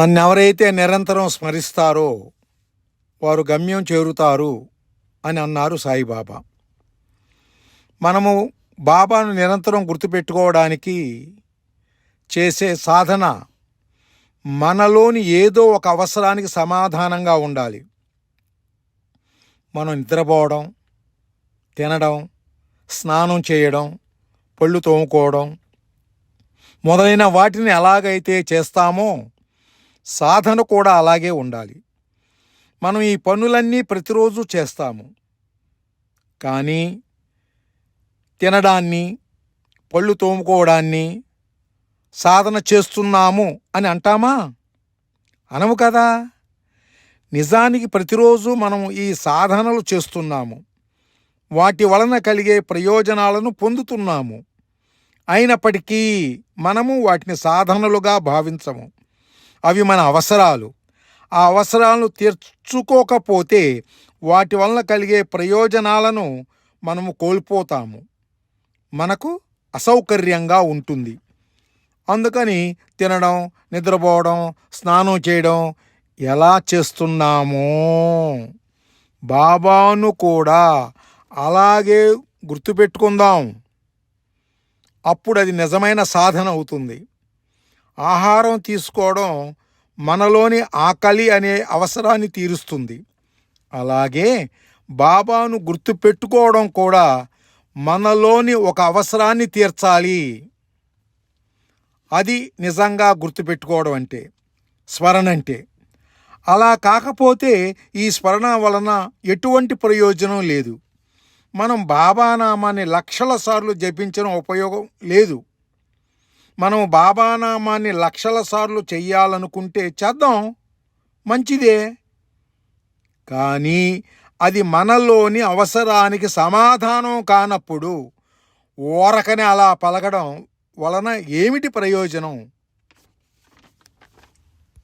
నన్నెవరైతే నిరంతరం స్మరిస్తారో వారు గమ్యం చేరుతారు అని అన్నారు సాయిబాబా. మనము బాబాను నిరంతరం గుర్తుపెట్టుకోవడానికి చేసే సాధన మనలోని ఏదో ఒక అవసరానికి సమాధానంగా ఉండాలి. మనం నిద్రపోవడం తినడం స్నానం చేయడం పళ్ళు తోముకోవడం మొదలైన వాటిని ఎలాగైతే చేస్తామో సాధన కూడా అలాగే ఉండాలి. మనం ఈ పనులన్నీ ప్రతిరోజు చేస్తాము. కానీ తినడాన్ని పళ్ళు తోముకోవడాన్ని సాధన చేస్తున్నాము అని అంటామా? అనము కదా! నిజానికి ప్రతిరోజు మనం ఈ సాధనలు చేస్తున్నాము. వాటి వలన కలిగే ప్రయోజనాలను పొందుతున్నాము. అయినప్పటికీ మనము వాటిని సాధనలుగా భావించము. అవి మన అవసరాలు. ఆ అవసరాలను తీర్చుకోకపోతే వాటి వలన కలిగే ప్రయోజనాలను మనము కోల్పోతాము. మనకు అసౌకర్యంగా ఉంటుంది. అందుకని తినడం నిద్రపోవడం స్నానం చేయడం ఎలా చేస్తున్నామో బాబాను కూడా అలాగే గుర్తుపెట్టుకుందాం. అప్పుడు అది నిజమైన సాధన అవుతుంది. ఆహారం తీసుకోవడం మనలోని ఆకలి అనే అవసరాన్ని తీరుస్తుంది. అలాగే బాబాను గుర్తుపెట్టుకోవడం కూడా మనలోని ఒక అవసరాన్ని తీర్చాలి. అది నిజంగా గుర్తుపెట్టుకోవడం అంటే స్మరణ అంటే. అలా కాకపోతే ఈ స్మరణ వలన ఎటువంటి ప్రయోజనం లేదు. మనం బాబానామాన్ని లక్షల సార్లు జపించడం ఉపయోగం లేదు. మనం బాబానామాన్ని లక్షల సార్లు చెయ్యాలనుకుంటే చేద్దాం. మంచిదే. కానీ అది మనలోని అవసరానికి సమాధానం కానప్పుడు ఓరకని అలా పలకడం వలన ఏమిటి ప్రయోజనం?